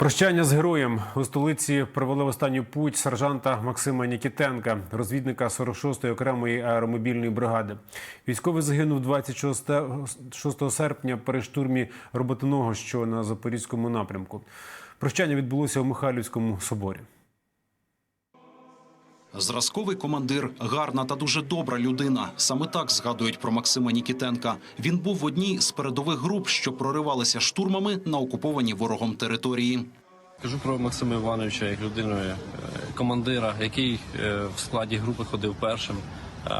Прощання з героєм у столиці провели в останню путь сержанта Максима Нікітенка, розвідника 46-ї окремої аеромобільної бригади. Військовий загинув 26 серпня при штурмі роботиного, що на запорізькому напрямку. Прощання відбулося у Михайлівському соборі. Зразковий командир, гарна та дуже добра людина. Саме так згадують про Максима Нікітенка. Він був в одній з передових груп, що проривалися штурмами на окупованій ворогом території. Кажу про Максима Івановича як людину, е, командира, який е, в складі групи ходив першим.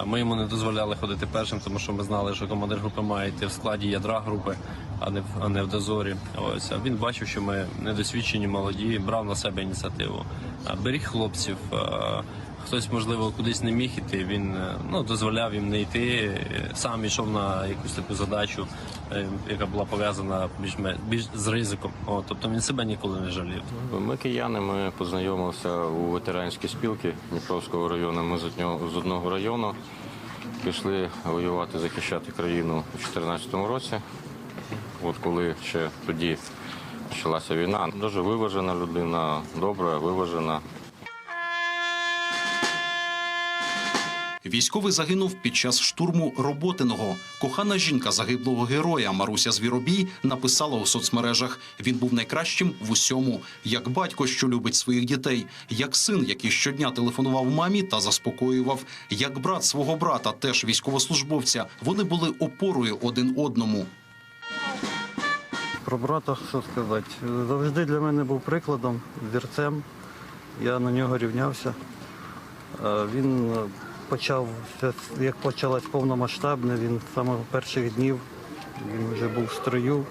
Ми йому не дозволяли ходити першим, тому що ми знали, що командир групи має йти в складі ядра групи, а не в а не в дозорі. Ось він бачив, що ми недосвідчені, молоді, брав на себе ініціативу. Беріг хлопців. Хтось, можливо, кудись не міг іти. Він е, ну дозволяв їм не йти. е, Сам йшов на якусь таку задачу, е, яка була пов'язана більш, більш з ризиком. О, тобто він себе ніколи не жалів. Ми кияни, ми познайомилися у ветеранській спілці Дніпровського району. Ми з одного району пішли воювати, захищати країну у 2014 році. От коли ще тоді почалася війна. Дуже виважена людина, добра, виважена. Військовий загинув під час штурму Роботиного. Кохана жінка загиблого героя Маруся Звіробій написала у соцмережах: він був найкращим в усьому, як батько, що любить своїх дітей, як син, який щодня телефонував мамі та заспокоював, як брат свого брата, теж військовослужбовця. Вони були опорою один одному. Про брата, що сказати, завжди для мене був прикладом, зірцем. Я на нього рівнявся. Він почав, як почалось повномасштабне, він з самих перших днів він вже був в строю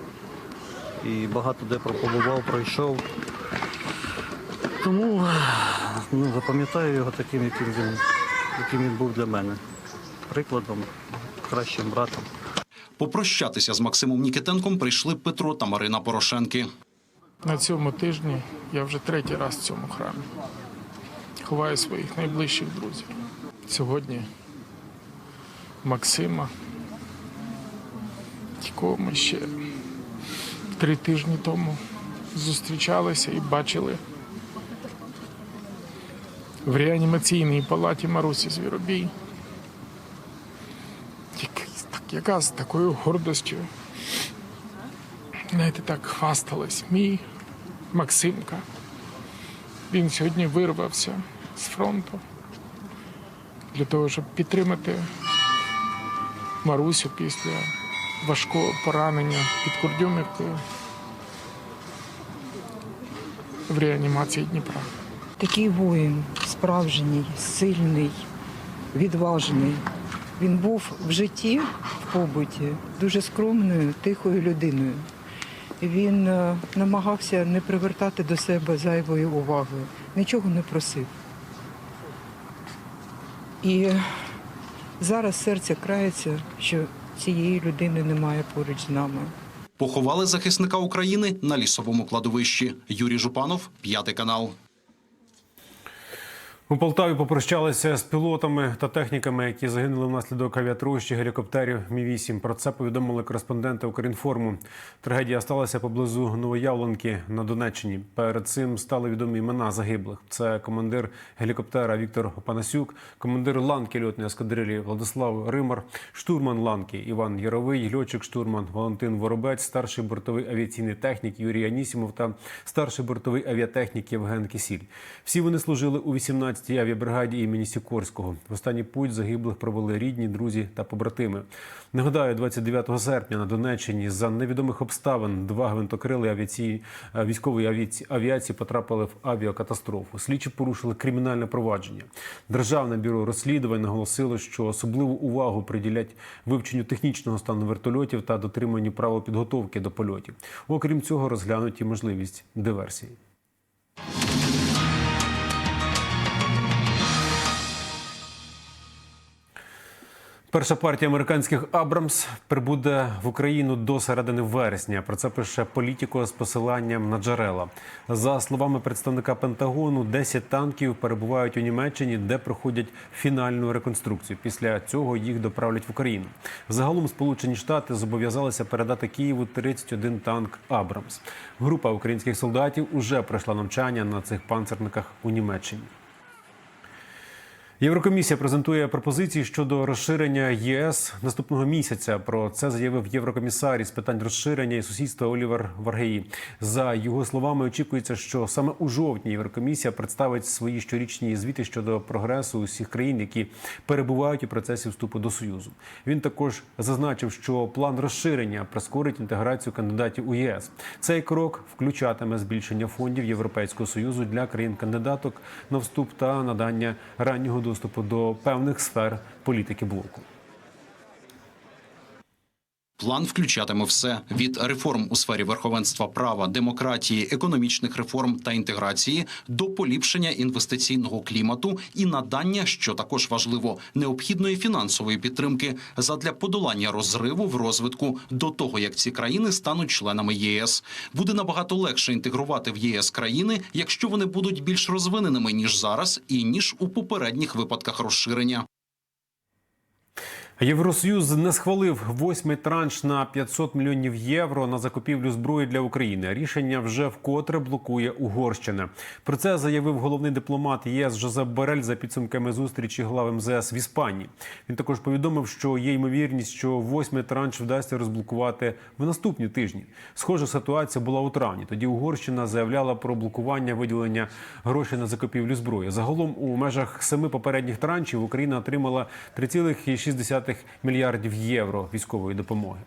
і багато де побував, пройшов. Тому ну, запам'ятаю його таким, яким він, яким він був для мене. Прикладом, кращим братом. Попрощатися з Максимом Нікітенком прийшли Петро та Марина Порошенки. На цьому тижні я вже третій раз в цьому храмі. Ховаю своїх найближчих друзів. Сьогодні Максима, якого ми ще три тижні тому зустрічалися і бачили в реанімаційній палаті Марусі Звіробій. Яка з такою гордостю знаєте, так хвасталась мій Максимка. Він сьогодні вирвався з фронту для того, щоб підтримати Марусю після важкого поранення під Курдюмівкою в реанімації Дніпра. Такий воїн, справжній, сильний, відважний. Він був в житті, в побуті, дуже скромною, тихою людиною. Він е, намагався не привертати до себе зайвої уваги, нічого не просив. І зараз серце крається, що цієї людини немає поруч з нами. Поховали захисника України на лісовому кладовищі. Юрій Жупанов, п'ятий канал. У Полтаві попрощалися з пілотами та техніками, які загинули внаслідок авіатрощі гелікоптерів Мі 8 Про це повідомили кореспонденти Укрінформу. Трагедія сталася поблизу Новоявленки на Донеччині. Перед цим стали відомі імена загиблих. Це командир гелікоптера Віктор Панасюк, командир ланки льотної ескадрилі Владислав Римар, штурман ланки Іван Яровий, льотчик-штурман Валентин Воробець, старший бортовий авіаційний технік Юрій Анісімов та старший бортовий авіатехнік Євген Кисіль. Всі вони служили у 18-й авіабригаді імені Сікорського. В останній путь загиблих провели рідні, друзі та побратими. Нагадаю, 29 серпня на Донеччині за невідомих обставин два гвинтокрили авіації е, військової авіаці- авіації потрапили в авіакатастрофу. Слідчі порушили кримінальне провадження. Державне бюро розслідувань наголосило, що особливу увагу приділять вивченню технічного стану вертольотів та дотриманню правил підготовки до польотів. Окрім цього, розглянуті можливість диверсії. Перша партія американських Абрамс прибуде в Україну до середини вересня. Про це пише політико з посиланням на джерела. За словами представника Пентагону, 10 танків перебувають у Німеччині, де проходять фінальну реконструкцію. Після цього їх доправлять в Україну. Загалом Сполучені Штати зобов'язалися передати Києву 31 танк Абрамс. Група українських солдатів уже пройшла навчання на цих панцерниках у Німеччині. Єврокомісія презентує пропозиції щодо розширення ЄС наступного місяця. Про це заявив єврокомісар із питань розширення і сусідства Олівер Варгеї. За його словами, очікується, що саме у жовтні Єврокомісія представить свої щорічні звіти щодо прогресу усіх країн, які перебувають у процесі вступу до союзу. Він також зазначив, що план розширення прискорить інтеграцію кандидатів у ЄС. Цей крок включатиме збільшення фондів Європейського союзу для країн-кандидаток на вступ та надання раннього доступу до певних сфер політики блоку. План включатиме все від реформ у сфері верховенства права, демократії, економічних реформ та інтеграції до поліпшення інвестиційного клімату і надання, що також важливо, необхідної фінансової підтримки задля подолання розриву в розвитку до того, як ці країни стануть членами ЄС. Буде набагато легше інтегрувати в єС країни, якщо вони будуть більш розвиненими ніж зараз, і ніж у попередніх випадках розширення. Євросоюз не схвалив восьмий транш на 500 мільйонів євро на закупівлю зброї для України. Рішення вже вкотре блокує Угорщина. Про це заявив головний дипломат ЄС Жозеп Борель за підсумками зустрічі глав МЗС в Іспанії. Він також повідомив, що є ймовірність, що восьмий транш вдасться розблокувати в наступні тижні. Схожа ситуація була у травні. Тоді Угорщина заявляла про блокування виділення грошей на закупівлю зброї. Загалом у межах семи попередніх траншів Україна отримала 3,6 мільярдів євро військової допомоги.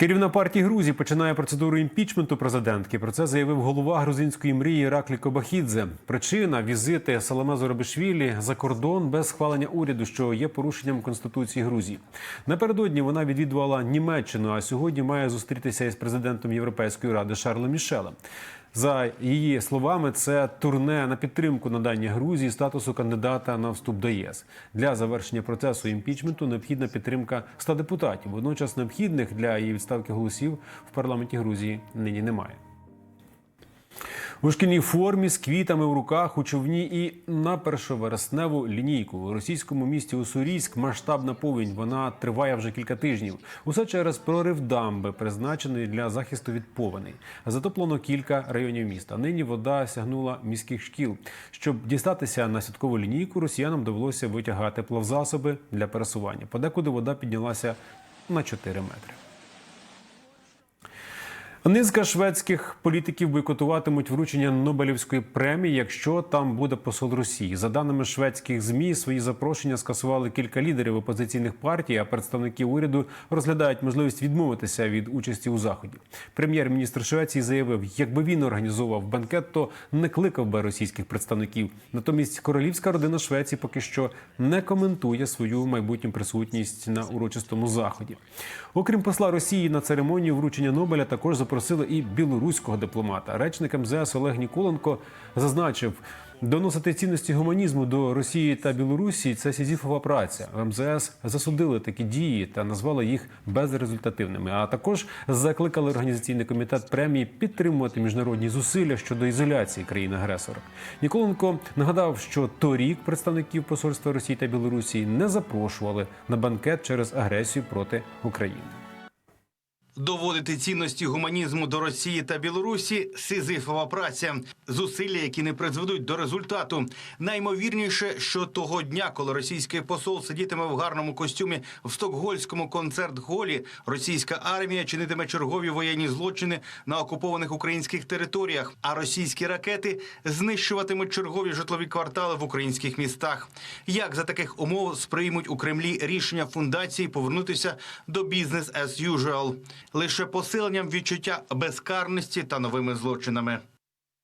Керівна партія Грузії починає процедуру імпічменту президентки. Про це заявив голова грузинської мрії Раклі Кобахідзе. Причина візити Саламе Зоробишвілі за кордон без схвалення уряду, що є порушенням конституції Грузії. Напередодні вона відвідувала Німеччину, а сьогодні має зустрітися із президентом Європейської ради Шарлем Мішелем. За її словами, це турне на підтримку надання Грузії статусу кандидата на вступ до ЄС. Для завершення процесу імпічменту необхідна підтримка 100 депутатів. Водночас необхідних для її відставки голосів в парламенті Грузії нині немає. У шкільній формі з квітами в руках у човні і на першовересневу лінійку у російському місті Уссурійськ масштабна повінь. Вона триває вже кілька тижнів. Усе через прорив дамби, призначеної для захисту від повеней. Затоплено кілька районів міста. Нині вода сягнула міських шкіл. Щоб дістатися на святкову лінійку, росіянам довелося витягати плавзасоби для пересування. Подекуди вода піднялася на 4 метри. Низка шведських політиків бойкотуватимуть вручення Нобелівської премії, якщо там буде посол Росії. За даними шведських змі, свої запрошення скасували кілька лідерів опозиційних партій, а представники уряду розглядають можливість відмовитися від участі у заході. Прем'єр-міністр Швеції заявив, якби він організовував банкет, то не кликав би російських представників. Натомість королівська родина Швеції поки що не коментує свою майбутню присутність на урочистому заході. Окрім посла Росії на церемонію вручення Нобеля, також запросили і білоруського дипломата. Речник МЗС Олег Ніколенко зазначив. Доносити цінності гуманізму до Росії та Білорусі це сізіфова праця. МЗС засудили такі дії та назвали їх безрезультативними. А також закликали організаційний комітет премії підтримувати міжнародні зусилля щодо ізоляції країн-агресора. Ніколенко нагадав, що торік представників посольства Росії та Білорусі не запрошували на банкет через агресію проти України. Доводити цінності гуманізму до Росії та Білорусі сизифова праця, зусилля, які не призведуть до результату. Наймовірніше, що того дня, коли російський посол сидітиме в гарному костюмі в стокгольському концерт-голі, російська армія чинитиме чергові воєнні злочини на окупованих українських територіях, а російські ракети знищуватимуть чергові житлові квартали в українських містах. Як за таких умов сприймуть у Кремлі рішення фундації повернутися до бізнес as usual? лише посиленням відчуття безкарності та новими злочинами.